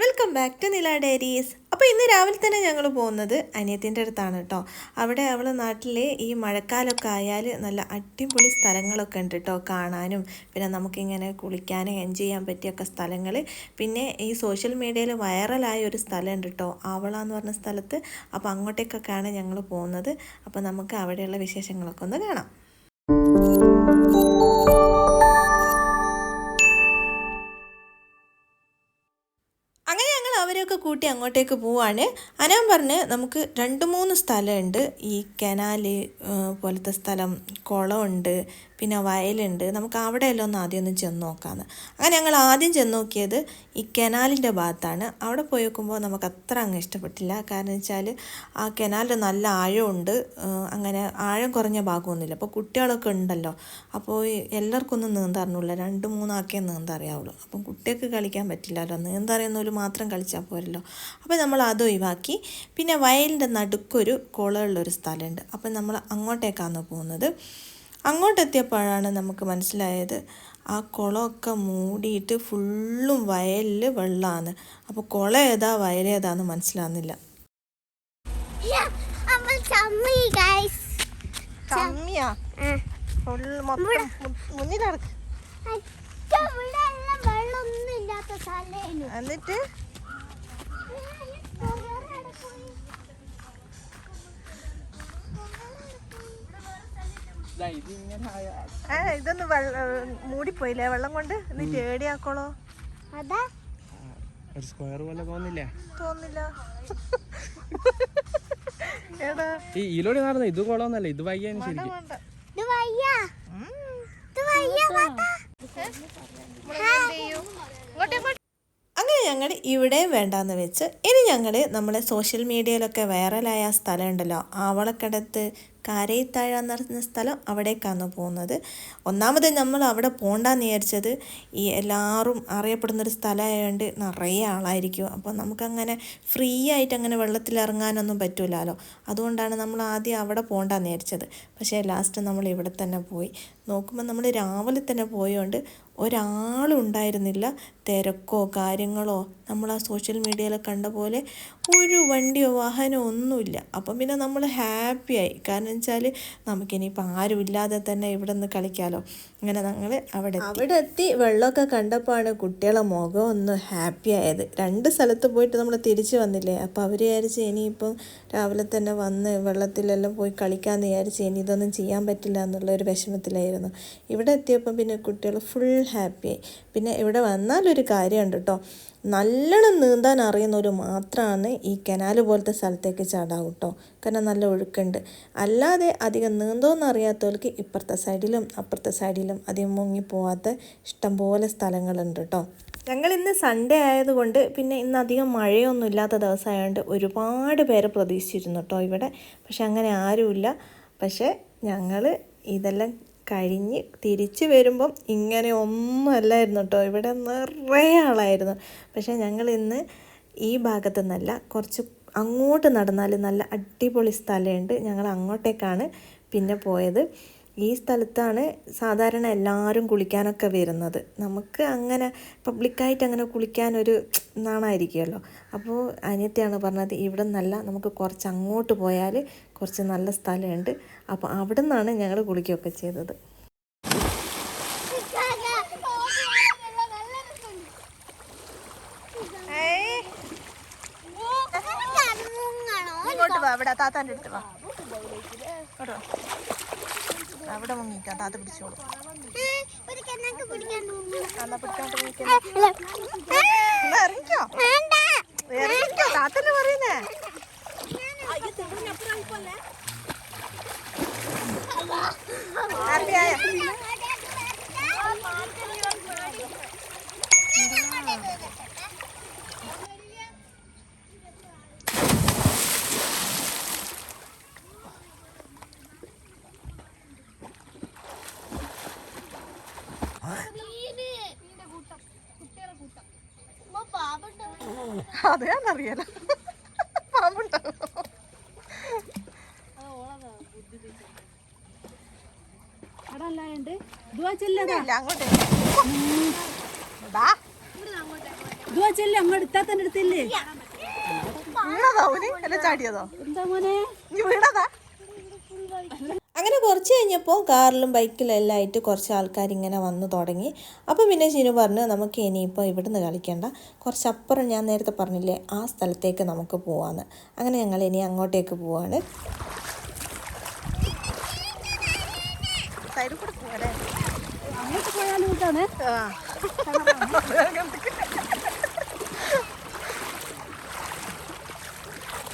Welcome back to Nila diaries. അപ്പോൾ ഇന്ന് രാവിലെ തന്നെ ഞങ്ങൾ പോകുന്നത് അനിയത്തിന്റെ അടുത്താണ് കേട്ടോ അവിടെ അവൾ നാട്ടിലെ ഈ മഴക്കാലമൊക്കെ ആയാൽ നല്ല അടിപൊളി സ്ഥലങ്ങളൊക്കെ ഉണ്ട് കേട്ടോ കാണാനും. പിന്നെ നമുക്കിങ്ങനെ കുളിക്കാനും എൻജോയ് ചെയ്യാൻ പറ്റിയൊക്കെ സ്ഥലങ്ങൾ പിന്നെ ഈ സോഷ്യൽ മീഡിയയിൽ വൈറലായ ഒരു സ്ഥലമുണ്ട് കേട്ടോ ആവള എന്ന് പറഞ്ഞ സ്ഥലത്ത്. അപ്പോൾ അങ്ങോട്ടേക്കൊക്കെയാണ് ഞങ്ങൾ പോകുന്നത്. അപ്പോൾ നമുക്ക് അവിടെയുള്ള വിശേഷങ്ങളൊക്കെ ഒന്ന് കാണാം. കൂട്ടി അങ്ങോട്ടേക്ക് പോവാണ്. അനാൻ പറഞ്ഞ് നമുക്ക് രണ്ട് മൂന്ന് സ്ഥലമുണ്ട്. ഈ കനാല് പോലത്തെ സ്ഥലം കുളമുണ്ട് പിന്നെ വയലുണ്ട്. നമുക്ക് അവിടെയെല്ലാം ഒന്ന് ആദ്യം ഒന്ന് ചെന്ന് നോക്കാമെന്ന് അങ്ങനെ ഞങ്ങൾ ആദ്യം ചെന്ന് നോക്കിയത് ഈ കനാലിന്റെ ഭാഗത്താണ്. അവിടെ പോയി നോക്കുമ്പോൾ നമുക്ക് അത്ര അങ്ങ് ഇഷ്ടപ്പെട്ടില്ല. കാരണം വെച്ചാൽ ആ കനാലിൽ നല്ല ആഴമുണ്ട്. അങ്ങനെ ആഴം കുറഞ്ഞ ഭാഗമൊന്നുമില്ല. അപ്പോൾ കുട്ടികളൊക്കെ ഉണ്ടല്ലോ. അപ്പോൾ എല്ലാവർക്കും ഒന്നും നീന്താറിഞ്ഞില്ല. രണ്ട് മൂന്നാക്കേ നീന്തറിയാവുള്ളൂ. അപ്പം കുട്ടികൾക്ക് കളിക്കാൻ പറ്റില്ലല്ലോ. നീന്തറിയുന്നവർ മാത്രം കളിച്ചാൽ പോരല്ലോ. അപ്പോൾ നമ്മൾ അത് ഒഴിവാക്കി. പിന്നെ വയലിന്റെ നടുക്കൊരു കുളമുള്ളൊരു സ്ഥലമുണ്ട്. അപ്പം നമ്മൾ അങ്ങോട്ടേക്കാണ് പോകുന്നത്. അങ്ങോട്ടെത്തിയപ്പോഴാണ് നമുക്ക് മനസ്സിലായത് ആ കുളമൊക്കെ മൂടിയിട്ട് ഫുള്ളും വയലിൽ വെള്ളമാണ് അപ്പോൾ കുളം ഏതാ വയലേതാന്ന് മനസ്സിലാകുന്നില്ല Yeah, ആ ഇതൊന്ന് വെള്ളം മൂടിപ്പോയില്ലേ? വെള്ളം കൊണ്ട് നീ പേടിയാക്കോളോ. അതാ. ഒരു സ്ക്വയർ പോലെ തോന്നില്ല? തോന്നില്ല. ഏടാ ഈ ഇലോടി നടന്ന ഇത് കുളമൊന്നല്ല ഇത് ശരിക്കും. വയ്യ. വാട്ടാ. അങ്ങനെ ഞങ്ങൾ ഇവിടെ വേണ്ടാന്ന് വെച്ച് ഇനി ഞങ്ങൾ നമ്മളെ സോഷ്യൽ മീഡിയയിലൊക്കെ വൈറലായ സ്ഥലമുണ്ടല്ലോ സ്ഥലം ഉണ്ടല്ലോ ആവളക്കടത്ത് കാരയിത്താഴ എന്ന് പറഞ്ഞ സ്ഥലം അവിടേക്കാണ് പോകുന്നത്. ഒന്നാമത് നമ്മൾ അവിടെ പോകണ്ടെന്ന് വിചാരിച്ചത് ഈ എല്ലാവരും അറിയപ്പെടുന്നൊരു സ്ഥലമായതുകൊണ്ട് നിറയെ ആളായിരിക്കും. അപ്പോൾ നമുക്കങ്ങനെ ഫ്രീ ആയിട്ട് അങ്ങനെ വെള്ളത്തിൽ ഇറങ്ങാനൊന്നും പറ്റില്ലല്ലോ അതുകൊണ്ടാണ് നമ്മൾ ആദ്യം അവിടെ പോകണ്ടെന്ന് വിചാരിച്ചത്. പക്ഷേ ലാസ്റ്റ് നമ്മൾ ഇവിടെ തന്നെ പോയി. നോക്കുമ്പോൾ നമ്മൾ രാവിലെ തന്നെ പോയതുകൊണ്ട് ഒരാളും ഉണ്ടായിരുന്നില്ല. തിരക്കോ കാര്യങ്ങളോ നമ്മൾ ആ സോഷ്യൽ മീഡിയയിൽ കണ്ട പോലെ ഒരു വണ്ടിയോ വാഹനമോ ഒന്നുമില്ല. അപ്പം പിന്നെ നമ്മൾ ഹാപ്പിയായി കാരണം വെച്ചാൽ നമുക്കിനിയിപ്പോൾ ആരും ഇല്ലാതെ തന്നെ ഇവിടെ നിന്ന് കളിക്കാമല്ലോ അങ്ങനെ ഞങ്ങൾ അവിടെ അവിടെ എത്തി വെള്ളമൊക്കെ കണ്ടപ്പോഴാണ് കുട്ടികളെ മുഖം ഒന്ന് ഹാപ്പി ആയത്. രണ്ട് സ്ഥലത്ത് പോയിട്ട് നമ്മൾ തിരിച്ചു വന്നില്ലേ? അപ്പോൾ അവർ വിചാരിച്ച് ഇനിയിപ്പം രാവിലെ തന്നെ വന്ന് വെള്ളത്തിലെല്ലാം പോയി കളിക്കാമെന്ന് വിചാരിച്ച് ഇനി ഇതൊന്നും ചെയ്യാൻ പറ്റില്ല എന്നുള്ള ഒരു വിഷമത്തിലായിരുന്നു. ഇവിടെ എത്തിയപ്പോൾ പിന്നെ കുട്ടികൾ ഫുൾ ഹാപ്പിയായി പിന്നെ ഇവിടെ വന്നാലൊരു കാര്യമുണ്ട് കേട്ടോ. നല്ലോണം നീന്താൻ അറിയുന്നവർ മാത്രമാണ് ഈ കനാൽ പോലത്തെ സ്ഥലത്തേക്ക് ചാടാവും കേട്ടോ കാരണം നല്ല ഒഴുക്കുണ്ട്. അല്ലാതെ അധികം നീന്തോന്ന് അറിയാത്തവർക്ക് ഇപ്പുറത്തെ സൈഡിലും അപ്പുറത്തെ സൈഡിലും അധികം മുങ്ങി പോവാത്ത ഇഷ്ടംപോലെ സ്ഥലങ്ങളുണ്ട് കേട്ടോ ഞങ്ങൾ ഇന്ന് സൺഡേ ആയതുകൊണ്ട് പിന്നെ ഇന്ന് അധികം മഴയൊന്നും ഇല്ലാത്ത ദിവസമായതുകൊണ്ട് ഒരുപാട് പേരെ പ്രതീക്ഷിച്ചിരുന്നു കേട്ടോ ഇവിടെ. പക്ഷെ അങ്ങനെ ആരുമില്ല. പക്ഷേ ഞങ്ങൾ ഇതെല്ലാം കഴിഞ്ഞ് തിരിച്ച് വരുമ്പം ഇങ്ങനെ ഒന്നുമല്ലായിരുന്നു കേട്ടോ. ഇവിടെ നിറയെ ആളായിരുന്നു. പക്ഷേ ഞങ്ങൾ ഇന്ന് ഈ ഭാഗത്തു നിന്നല്ല കുറച്ച് അങ്ങോട്ട് നടന്നാൽ നല്ല അടിപൊളി സ്ഥലമുണ്ട്. ഞങ്ങൾ അങ്ങോട്ടേക്കാണ് പിന്നെ പോയത്. ഈ സ്ഥലത്താണ് സാധാരണ എല്ലാവരും കുളിക്കാനൊക്കെ വരുന്നത്. നമുക്ക് അങ്ങനെ പബ്ലിക്കായിട്ട് അങ്ങനെ കുളിക്കാനൊരു നാണായിരിക്കുമല്ലോ. അപ്പോൾ അനിയത്തിയാണ് പറഞ്ഞത് ഇവിടെ നിന്നല്ല നമുക്ക് കുറച്ച് അങ്ങോട്ട് പോയാൽ കുറച്ച് നല്ല സ്ഥലമുണ്ട്. അപ്പോൾ അവിടെ നിന്നാണ് ഞങ്ങൾ കുളിക്കുകയൊക്കെ ചെയ്തത്. ഇങ്ങോട്ട് വാ ഇവിടെ താത്താന്റെ അടുത്ത് വാ. വാ. അവിടെ മുങ്ങിക്കാം താത്ത പിടിച്ചോളൂ. ഇറങ്ങിക്കോ ഇറങ്ങിക്കോ താത്തല്ലേ പറയുന്നേ. ഹാപ്പി അത്. ഞാൻ അങ്ങോട്ടേ. പാമ്പുണ്ടാവും വീണതോ അവന് അല്ല ചാടിയതോ? എന്താ മോനെ? നീ വീണതാ? കുറച്ച് കഴിഞ്ഞപ്പോൾ കാറിലും ബൈക്കിലും എല്ലാം ആയിട്ട് കുറച്ച് ആൾക്കാർ ഇങ്ങനെ വന്നു തുടങ്ങി. അപ്പോൾ പിന്നെ ചിനു പറഞ്ഞു നമുക്ക് ഇനിയിപ്പോൾ ഇവിടുന്ന് കളിക്കേണ്ട. കുറച്ച് അപ്പുറം ഞാൻ നേരത്തെ പറഞ്ഞില്ലേ ആ സ്ഥലത്തേക്ക് നമുക്ക് പോവാന്ന്. അങ്ങനെ ഞങ്ങൾ ഇനി അങ്ങോട്ടേക്ക് പോവാണ്. അങ്ങോട്ട് പോയാലും ഇതാണ്.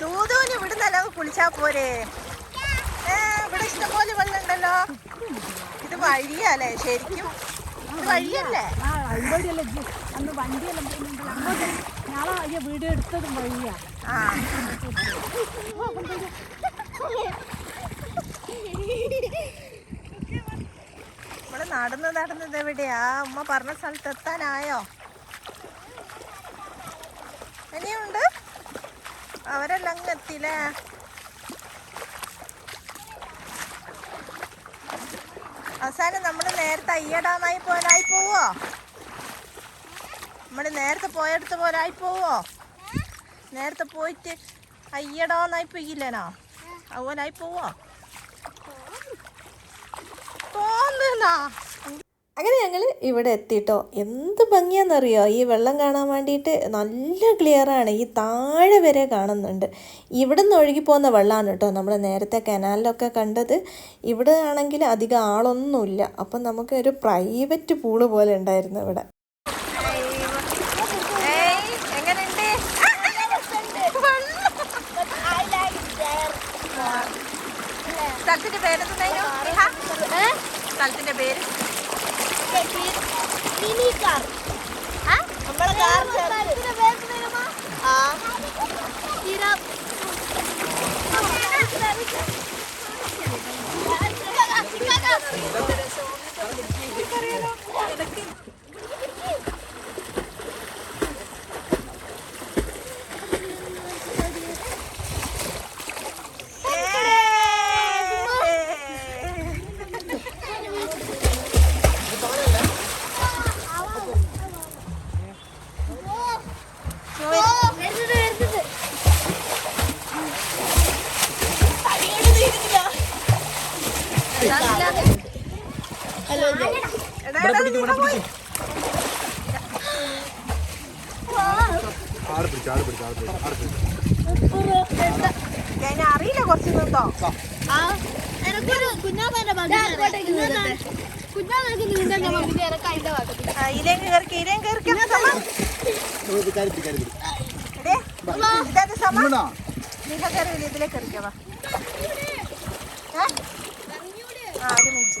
ദൂതൂന് ഇവിടുന്നല്ലോ കുളിച്ചാ പോരെ? ഇവിടെ ഇഷ്ടംപോലെ വെള്ളം ഉണ്ടല്ലോ ഇത് വഴിയല്ലേ ശരിക്കും? ഇത് വഴിയല്ലേ? ആ അമ്പടിയല്ല അന്ന് വണ്ടിയെല്ലാം പോകുന്നുണ്ടല്ലോ അങ്ങോട്ട് നാളെ അയ്യ വീട് എടുത്തതും വഴിയാ. ആ. നമ്മൾ നടന്ന് നടന്നത് എവിടെയാ? ഉമ്മ പറഞ്ഞ സ്ഥലത്ത് എത്താനായോ? ഇനിയുണ്ട്? അവരെല്ലാം അങ്ങ് എത്തിയില്ലേ? അവസാനം നമ്മൾ നേരത്തെ അയ്യടാന്നായി പോലായി പോവോ? നമ്മൾ നേരത്തെ പോയടുത്ത് പോലായി പോവോ? നേരത്തെ പോയിട്ട് അയ്യടാന്നായി പോയില്ലേനോ? അതുപോലായി പോവോ? തോന്നുന്നാ അങ്ങനെ ഞങ്ങൾ ഇവിടെ എത്തിയിട്ടോ എന്ത് ഭംഗിയാണെന്നറിയോ ഈ വെള്ളം കാണാൻ വേണ്ടിയിട്ട് നല്ല ക്ലിയറാണ് ഈ താഴെ വരെ കാണുന്നുണ്ട് ഇവിടെ നിന്ന് ഒഴുകി പോകുന്ന വെള്ളമാണ് കേട്ടോ നമ്മൾ നേരത്തെ കനാലിലൊക്കെ കണ്ടത് ഇവിടെ ആണെങ്കിൽ അധികം ആളൊന്നുമില്ല അപ്പം നമുക്ക് ഒരു പ്രൈവറ്റ് പൂൾ പോലെ ഉണ്ടായിരുന്നു ഇവിടെ സ്ഥലത്തിന്റെ പേരെന്തായിരുന്നു സ്ഥലത്തിന്റെ പേര് മിനി കാർ നമ്മളെ ഭാഗത്ത്. ആ, ഇലയും കയറി ഇലയും കയറി ഇതാ സമ. നിങ്ങൾ കയറി ഇതിലേക്ക് കയറിക്കവാ ആ ഒരു മിനിറ്റ്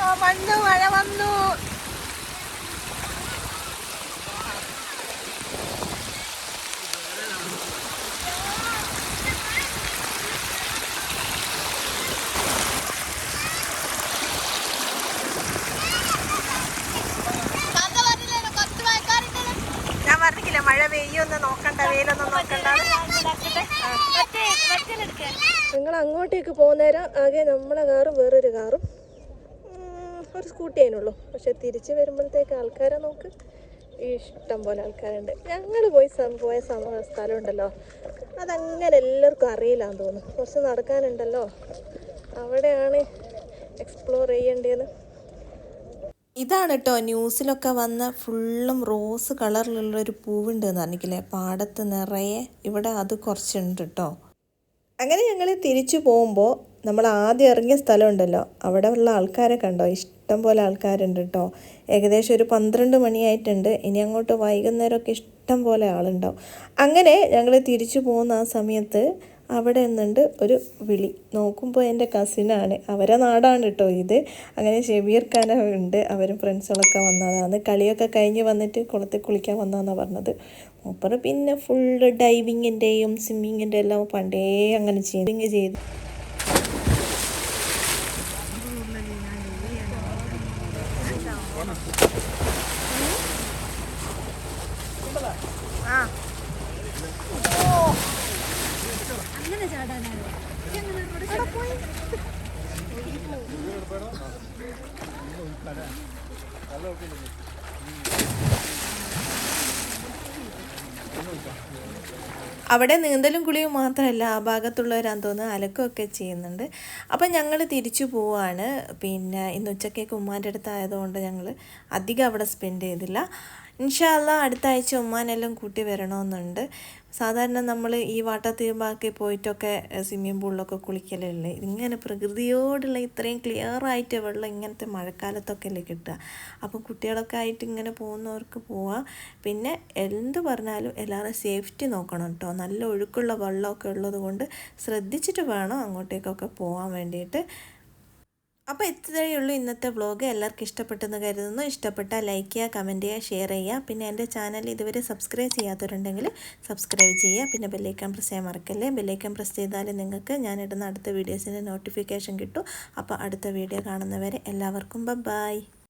ആ, വന്നു മഴ വന്നു ഞാൻ പറഞ്ഞില്ല മഴ പെയ്യൊന്ന് നോക്കണ്ട വെയിലൊന്നും നോക്കണ്ട. നിങ്ങൾ അങ്ങോട്ടേക്ക് പോകുന്നേരം ആകെ നമ്മളെ കാറും വേറൊരു കാറും. ഒരു സ്കൂട്ടി അതിനുള്ളൂ പക്ഷെ തിരിച്ച് വരുമ്പോഴത്തേക്ക് ആൾക്കാരെ നോക്ക്. ഇഷ്ടം പോലെ ആൾക്കാരുണ്ട്. ഞങ്ങൾ പോയി പോയ സ്ഥലമുണ്ടല്ലോ. അതങ്ങനെ എല്ലാവർക്കും അറിയില്ലാന്ന് തോന്നുന്നു. കുറച്ച് നടക്കാനുണ്ടല്ലോ. അവിടെയാണ് എക്സ്പ്ലോർ ചെയ്യേണ്ടതെന്ന്. ഇതാണ് കേട്ടോ ന്യൂസിലൊക്കെ വന്ന ഫുള്ളും റോസ് കളറിലുള്ള ഒരു പൂവുണ്ട് എന്ന് പറഞ്ഞില്ലേ പാടത്ത് നിറയെ ഇവിടെ അത് കുറച്ചുണ്ട് കേട്ടോ അങ്ങനെ ഞങ്ങൾ തിരിച്ചു പോകുമ്പോൾ നമ്മൾ ആദ്യം ഇറങ്ങിയ സ്ഥലമുണ്ടല്ലോ. അവിടെ ഉള്ള ആൾക്കാരെ കണ്ടോ? ഇഷ്ടം പോലെ ആൾക്കാരുണ്ട് കേട്ടോ ഏകദേശം ഒരു പന്ത്രണ്ട് മണിയായിട്ടുണ്ട്. ഇനി അങ്ങോട്ട് വൈകുന്നേരമൊക്കെ ഇഷ്ടം പോലെ ആളുണ്ടാവും. അങ്ങനെ ഞങ്ങൾ തിരിച്ചു പോകുന്ന ആ സമയത്ത് അവിടെ നിന്നുണ്ട് ഒരു വിളി. നോക്കുമ്പോൾ എന്റെ കസിനാണ് അവരെ നാടാണ് കേട്ടോ ഇത്. അങ്ങനെ ഷെബീർ ഖാന ഉണ്ട്. അവരും ഫ്രണ്ട്സുകളൊക്കെ വന്നതാണ്. കളിയൊക്കെ കഴിഞ്ഞ് വന്നിട്ട് കുളത്തിൽ കുളിക്കാൻ വന്നതെന്നാണ് പറഞ്ഞത്. മൂപ്പർ പിന്നെ ഫുള്ള് ഡൈവിങ്ങിന്റെയും സ്വിമ്മിങ്ങിന്റെ എല്ലാം പണ്ടേ അങ്ങനെ ചെയ്തിങ് ചെയ്ത് ആ അങ്ങനെ ചാടാനാണ് ഇതെങ്ങനെ അങ്ങോട്ട് ചാടാൻ? അവിടെ നീന്തലും കുളിയും മാത്രമല്ല ആ ഭാഗത്തുള്ളവരാന്ന് തോന്നുന്നു അലക്കുകയൊക്കെ ചെയ്യുന്നുണ്ട്. അപ്പം ഞങ്ങൾ തിരിച്ചു പോവാണ്. പിന്നെ ഇന്ന് ഉച്ചക്കേക്ക് ഉമ്മാന്റെ അടുത്തായതുകൊണ്ട് ഞങ്ങൾ അധികം അവിടെ സ്പെൻഡ് ചെയ്തില്ല. ഇൻഷാല്ല അടുത്ത ആഴ്ച ഉമ്മാനെല്ലാം കൂട്ടി വരണമെന്നുണ്ട്. സാധാരണ നമ്മൾ ഈ വാട്ടർ തീമ്പാക്കി പോയിട്ടൊക്കെ സ്വിമ്മിംഗ് പൂളിലൊക്കെ കുളിക്കലല്ലേ? ഇങ്ങനെ പ്രകൃതിയോടുള്ള ഇത്രയും ക്ലിയർ ആയിട്ട് വെള്ളം ഇങ്ങനത്തെ മഴക്കാലത്തൊക്കെ അല്ലേ കിട്ടുക. അപ്പം കുട്ടികളൊക്കെ ആയിട്ട് ഇങ്ങനെ പോകുന്നവർക്ക് പോവാം. പിന്നെ എന്ത് പറഞ്ഞാലും എല്ലാവരും സേഫ്റ്റി നോക്കണം കേട്ടോ നല്ല ഒഴുക്കുള്ള വെള്ളമൊക്കെ ഉള്ളത് കൊണ്ട് ശ്രദ്ധിച്ചിട്ട് വേണം അങ്ങോട്ടേക്കൊക്കെ പോകാൻ വേണ്ടിയിട്ട്. അപ്പോൾ ഇത്രയേ ഉള്ളൂ ഇന്നത്തെ വ്ലോഗ്. എല്ലാവർക്കും ഇഷ്ടപ്പെട്ടെന്ന് കരുതുന്നു. ഇഷ്ടപ്പെട്ടാൽ ലൈക്ക് ചെയ്യുക കമന്റ് ചെയ്യുക ഷെയർ ചെയ്യുക. പിന്നെ എന്റെ ചാനൽ ഇതുവരെ സബ്സ്ക്രൈബ് ചെയ്യാത്തവരുണ്ടെങ്കിൽ സബ്സ്ക്രൈബ് ചെയ്യുക. പിന്നെ ബെല്ലൈക്കൺ പ്രസ് ചെയ്യാൻ മറക്കല്ലേ? ബെല്ലൈക്കൺ പ്രസ് ചെയ്താൽ നിങ്ങൾക്ക് ഞാനിടുന്ന അടുത്ത വീഡിയോസിന്റെ നോട്ടിഫിക്കേഷൻ കിട്ടും. അപ്പോൾ അടുത്ത വീഡിയോ കാണുന്നവരെ എല്ലാവർക്കും ബൈ